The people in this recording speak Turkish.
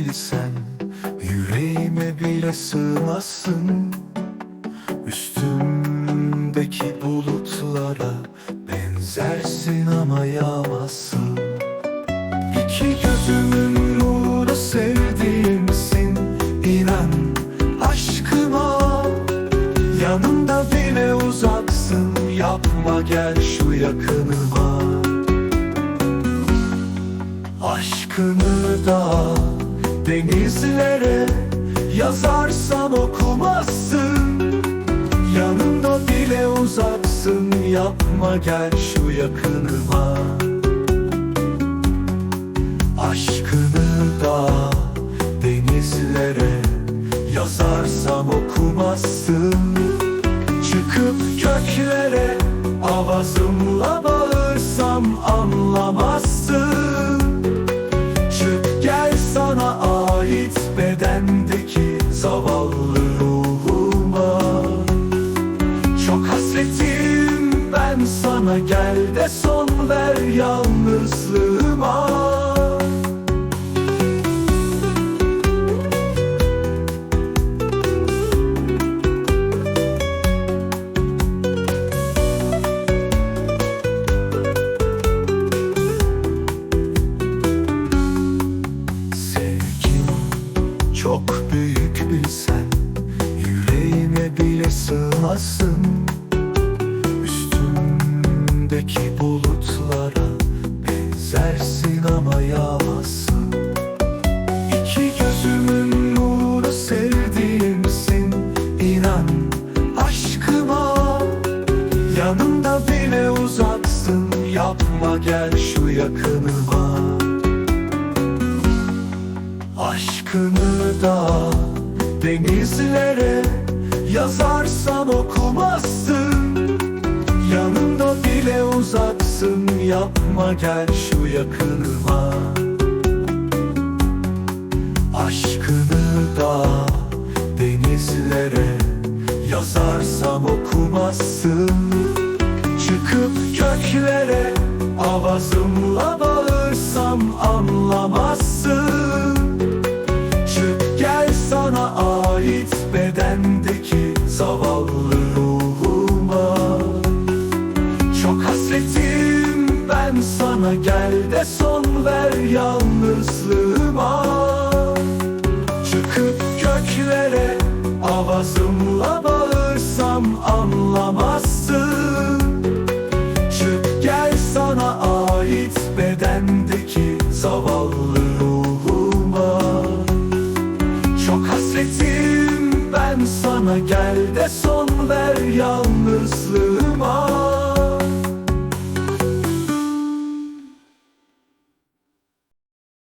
bilsen Yüreğime bile sığmazsın. Üstümdeki bulutlara Benzersin ama yağmazsın. İki gözümün nuru sevdiğimsin İnan aşkıma Yanımda bile uzaksın. Yapma gel şu yakınıma. Aşkını da denizlere Yazarsam okumazsın. Yanımda bile uzaksın Yapma gel şu yakınıma. Aşkını da denizlere Yazarsam okumazsın. Çıkıp göklere Avazımla bağırsam anlamazsın bedendeki zavallı ruhuma. Çok hasretim ben sana gel de son ver yalnızlığıma çok büyük bilsen Yüreğime bile sığmazsın. Üstümdeki bulutlara Benzersin ama yağmazsın. İki gözümün nuru sevdiğimsin İnan aşkıma. Yanımda bile uzaksın Yapma gel şu yakınıma Aşkını da denizlere yazarsam okumazsın. Yanımda bile uzaksın yapma gel şu yakınıma. Aşkını da denizlere yazarsam okumazsın. Çıkıp göklere avazımla bağırsam anlamazsın zavallı ruhuma. Çok hasretim ben sana gel de son ver yalnızlığıma. Çıkıp göklere avazımla bağırsam anlamazsın. Çık gel sana ait bedendeki zavallı Sana gel de son ver yalnız